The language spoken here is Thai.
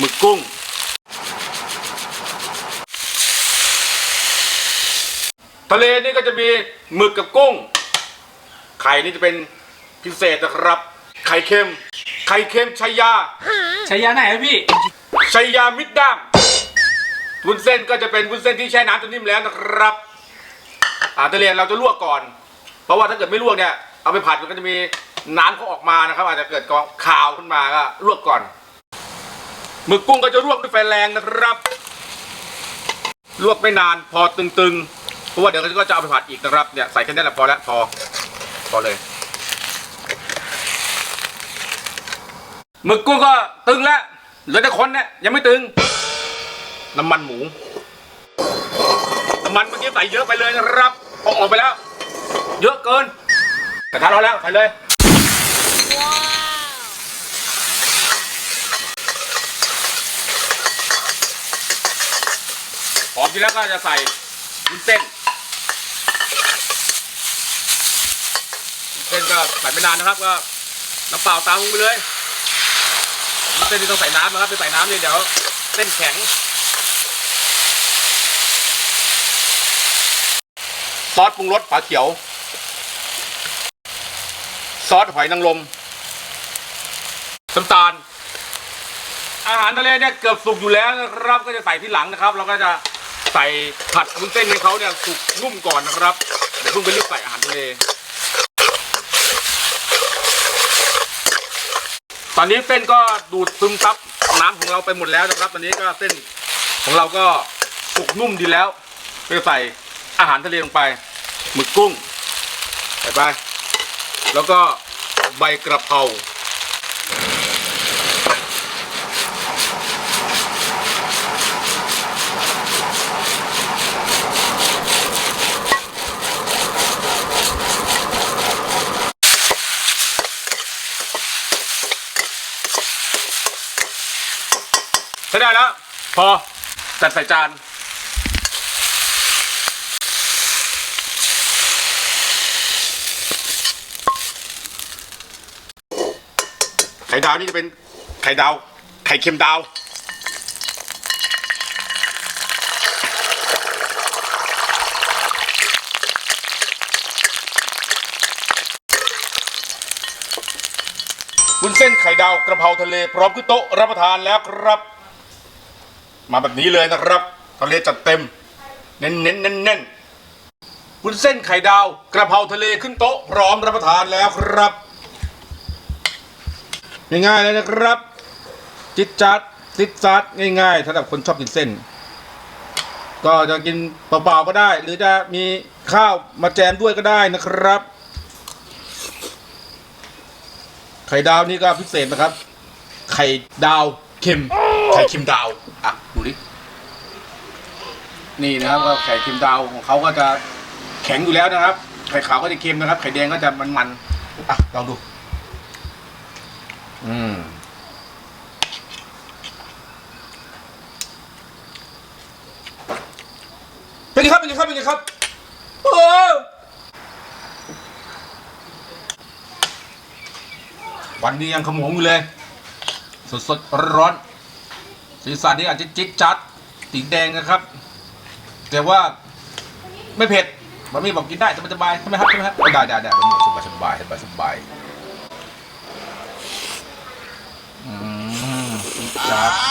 หมึกกุ้ง ทะเลนี่ก็จะมีหมึกกับกุ้ง ไข่นี่จะเป็นพิเศษนะครับ ไข่เค็ม ไข่เค็มชัยยาใช้ยาไหนครับพี่ ชัยยามิดด้ามวุ้นเส้นก็จะเป็นวุ้นเส้นที่แช่น้ำจนนิ่มแล้วนะครับ อาทะเลเราจะลวกก่อน เพราะว่าถ้าเกิดไม่ลวกเนี่ย เอาไปผัดมันก็จะมีน้ำเขาออกมานะครับ อาจจะเกิดกองคาวขึ้นมาก็ลวกก่อน หมึกกุ้งก็จะลวกด้วยไฟแรงนะครับ ลวกไม่นานพอตึงๆ เพราะว่าเดี๋ยวก็จะเอาไปผัดอีกนะครับ เนี่ยใส่แค่นี้แหละพอแล้วพอ พอเลย หมึกกุ้งก็ตึงแล้วเหลือแต่คนเนี่ยยังไม่ตึง น้ำมันหมู น้ำมันเมื่อกี้ใส่เยอะไปเลยนะครับเอาออกไปแล้ว เยอะเกินกระทะร้อนแล้วใส่เลย อมทีแล้วก็จะใส่วุ้นเส้นวุ้นเส้นก็ใส่ไม่นานนะครับ ก็น้ำเปล่าตามลงไปเลยวุ้นเส้นที่ต้องใส่น้ำนะครับไปใส่น้ำนี่เดี๋ยวเส้นแข็ง ซอสปรุงรสฝาเขียว ซอสหอยนางรมน้ำตาลอาหารทะเลเนี่ยเกือบสุกอยู่แล้วนะครับก็จะใส่ที่หลังนะครับ เราก็จะ ใส่ผัดวุ้นเส้นให้เขาเนี่ยสุกนุ่มก่อนนะครับเดี๋ยวเพิ่งไปเลือกใส่อาหารทะเลตอนนี้เส้นก็ดูดซึมซับน้ำของเราไปหมดแล้วนะครับ ตอนนี้ก็เส้นของเราก็สุกนุ่มดีแล้วก็ใส่อาหารทะเลลงไปหมึกกุ้งใส่ไป แล้วก็ใบกระเพรา ใช้ได้แล้ว พอจัดใส่จานไข่ดาวนี่จะเป็นไข่ดาว ไข่เค็มดาววุ้นเส้นไข่ดาวกระเพราทะเลพร้อมขึ้นโต๊ะรับประทานแล้วครับ มาแบบนี้เลยนะครับทะเลจัดเต็ม เน้นเน้นเน้นเน้นวุ้นเส้นไข่ดาว กระเพราทะเลขึ้นโต๊ะพร้อมรับประทานแล้วครับ ง่ายๆเลยนะครับ จิตจัดจิตจัดง่ายๆสำหรับคนชอบกินเส้น ก็จะกินเปล่าๆก็ได้ หรือจะมีข้าวมาแจมด้วยก็ได้นะครับ ไข่ดาวนี่ก็พิเศษนะครับ ไข่ดาวเค็ม ไข่เค็มดาวอะ นี่นะครับก็ไข่เค็มดาวของเขาก็จะแข็งอยู่แล้วนะครับ ไข่ขาวก็จะเค็มนะครับ ไข่แดงก็จะมันๆอะลองดู อืมเป็นไงครับเป็นไงครับเป็นไงครับโอ้วันนี้ยังขมงอยู่เลย สดสดๆร้อนๆสีสันนี่อาจจะจิ๊ดจัดสีแดงนะครับ แต่ว่าไม่เผ็ดบะหมี่บอกกินได้สบายๆใช่ไหมครับใช่ไหมครับได้ได้ได้บะหมี่สบายสบายสบายสบายอืมครับ